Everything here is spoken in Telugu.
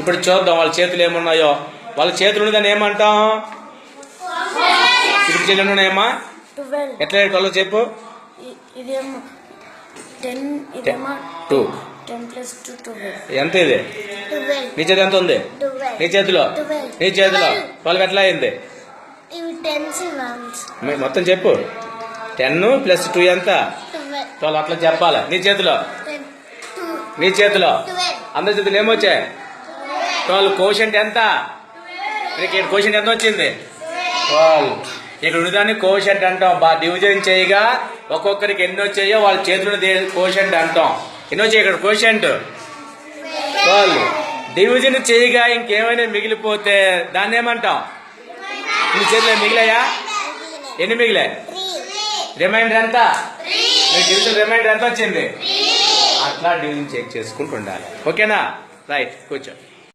ఇప్పుడు చూద్దాం వాళ్ళ చేతులు ఏమున్నాయో. వాళ్ళ చేతులు ఉన్నదని ఏమంటాం? ఇప్పుడు చేతులు ఉన్నాయేమా ట్వెల్వ్. ఎట్లా ట్వెల్వ్ చెప్పు. టూ ఎంత ఇది? నీ చేతి ఎంత ఉంది? నీ చేతిలో? నీ చేతిలో? ట్వెల్వ్. ఎట్లా అయింది? మొత్తం చెప్పు. టెన్ ప్లస్ టూ ఎంత? ట్వెల్వ్. అట్లా చెప్పాలి? నీ చేతిలో? నీ చేతిలో? అందరి చేతులు ఏమొచ్చాయి? ట్వెల్వ్. కోషంట్ ఎంత? ఇక్కడ కోషంట్ ఎంత వచ్చింది? ట్వెల్వ్ ఇక్కడ ఉన్నదాన్ని కోషంట్ అంటాం. బా డివిజన్ చేయగా ఒక్కొక్కరికి ఎన్ని వచ్చాయో వాళ్ళ చేతులు కోషంట్ అంటాం. ఎన్ని వచ్చాయి ఇక్కడ కోషంట్ ట్వెల్వ్ డివిజన్ చేయగా ఇంకేమైనా మిగిలిపోతే దాన్ని ఏమంటాం? నీ చేతిలో మిగిలాయా? ఎన్ని మిగిలాయి? రిమైండర్ ఎంత? మీ డివిజన్ రిమైండర్ ఎంత వచ్చింది? అట్లా డివిజన్ చెక్ చేసుకుంటూ ఉండాలి. ఓకేనా రైట్ కూర్చో.